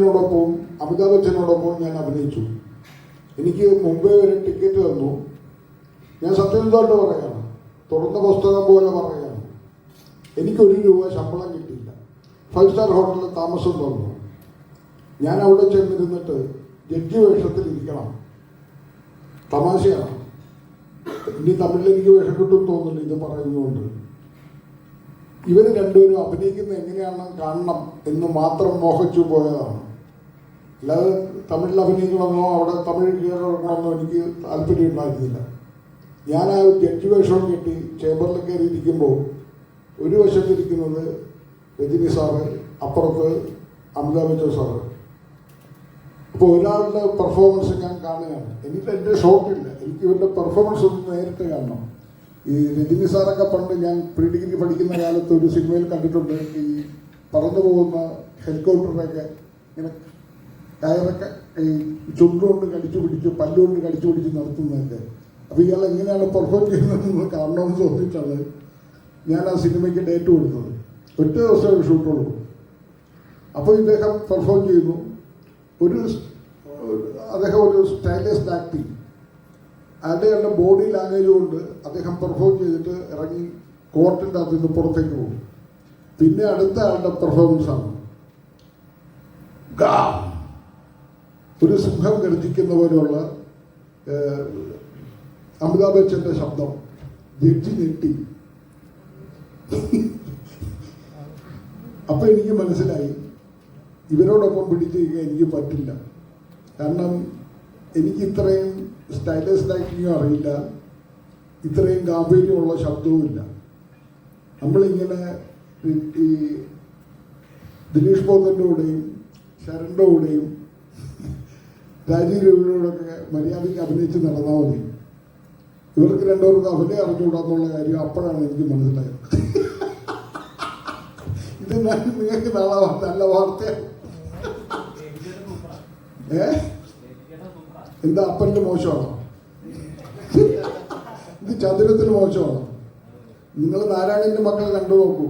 ോടൊപ്പം അമിതാഭ് ബച്ചനോടൊപ്പം ഞാൻ അഭിനയിച്ചു. എനിക്ക് മുംബൈ വരെ ടിക്കറ്റ് തന്നു. ഞാൻ സത്യസന്ധമായിട്ട് പറയാണ്. തുറന്ന പുസ്തകം പോലെ പറയാണ്. എനിക്കൊരു രൂപ ശമ്പളം കിട്ടിയില്ല. ഫൈവ് സ്റ്റാർ ഹോട്ടലിൽ താമസം തന്നു. ഞാൻ അവിടെ ചെന്നിരുന്നിട്ട് ജഡ്ജി വേഷത്തിൽ ഇരിക്കണം. തമാശയാണ്. ഇനി തമിഴിൽ എനിക്ക് വേഷം കിട്ടും തോന്നുന്നില്ല ഇത് പറയുന്നതുകൊണ്ട്. ഇവർ രണ്ടുപേരും അഭിനയിക്കുന്നത് എങ്ങനെയാണ് കാണണം എന്ന് മാത്രം മോഹിച്ചു പോയതാണ്. അല്ലാതെ തമിഴിൽ അഭിനയിക്കണമെന്നോ അവിടെ തമിഴ് കീഴടക്കണമെന്നോ എനിക്ക് താല്പര്യം ഉണ്ടായിരുന്നില്ല. ഞാൻ ആ ജഡ്ജി വേഷം കെട്ടി ചേംബറിൽ കയറി ഇരിക്കുമ്പോൾ ഒരു വശത്തിരിക്കുന്നത് രജനി സാറ് അപ്പുറത്ത് അമിതാഭ് ബച്ചൻ സാറ്. അപ്പോൾ ഒരാളുടെ പെർഫോമൻസ് ഞാൻ കാണുകയാണ്. എനിക്ക് എന്റെ ഷോട്ടില്ല എനിക്ക് ഇവരുടെ പെർഫോമൻസ് ഒന്ന് നേരിട്ട് കാണണം. ഈ രജനി സാറൊക്കെ പണ്ട് ഞാൻ പ്രീ ഡിഗ്രി പഠിക്കുന്ന കാലത്ത് ഒരു സിനിമയിൽ കണ്ടിട്ടുണ്ട്. ഈ പറന്നു പോകുന്ന ഹെലികോപ്റ്ററൊക്കെ ഇങ്ങനെ കയറൊക്കെ ഈ ചുണ്ടുകൊണ്ട് കടിച്ചു പിടിച്ച് പല്ലുകൊണ്ട് കടിച്ചു പിടിച്ച് നടത്തുന്നതൊക്കെ. അപ്പോൾ ഇയാൾ എങ്ങനെയാണ് പെർഫോം ചെയ്യുന്നതെന്ന് കാണണമെന്ന് തോന്നിയിട്ടാണ് ഞാൻ ആ സിനിമയ്ക്ക് ഡേറ്റ് കൊടുത്തത്. ഒറ്റ ദിവസം ഷൂട്ടുള്ളൂ അപ്പോൾ ഇദ്ദേഹം പെർഫോം ചെയ്യുന്നു. ഒരു അദ്ദേഹം ഒരു സ്റ്റൈലിസ്റ്റ് ആക്ടിങ്. അയാളുടെ ബോഡി ലാംഗ്വേജ് കൊണ്ട് അദ്ദേഹം പെർഫോം ചെയ്തിട്ട് ഇറങ്ങി കോർട്ടിന്റെ അകത്ത് നിന്ന് പുറത്തേക്ക് പോകും. പിന്നെ അടുത്ത ആളുടെ പെർഫോമൻസ് ആണ്. ഒരു സിംഹം ഗർജിക്കുന്ന പോലെയുള്ള അമിതാഭ് ബച്ചന്റെ ശബ്ദം. ജഡ്ജി ഞെട്ടി. അപ്പൊ എനിക്ക് മനസ്സിലായി. ഇവരോടൊപ്പം പിടിച്ചിരിക്കാൻ എനിക്ക് പറ്റില്ല. കാരണം എനിക്ക് ഇത്രയും സ്റ്റൈലിസ്റ്റ് ആക്ടിങ്ങും അറിയില്ല. ഇത്രയും ഗാംഭീര്യമുള്ള ശബ്ദവുമില്ല. നമ്മളിങ്ങനെ ഈ- ദിനേഷ് പോത്തന്റെ കൂടെയും ശരണിന്റെ കൂടെയും രാജീവ് രവിയോടൊക്കെ മര്യാദയ്ക്ക് അഭിനയിച്ച് നടന്നാൽ മതി. ഇവർക്ക് രണ്ടുപേർക്ക് അഭിനയം അറിഞ്ഞുകൂടാന്നുള്ള കാര്യം അപ്പോഴാണ് എനിക്ക് മനസ്സിലായത്. ഇത് ഞാൻ നിങ്ങൾക്ക് നാളെ നല്ല വാർത്തയാണ് ഏ? എന്താ അപ്പന്റെ മോശമാണോ? ഇത് ചതുരത്തിന് മോശമാണോ? നിങ്ങൾ നാരായണന്റെ മക്കളെ കണ്ടു നോക്കൂ.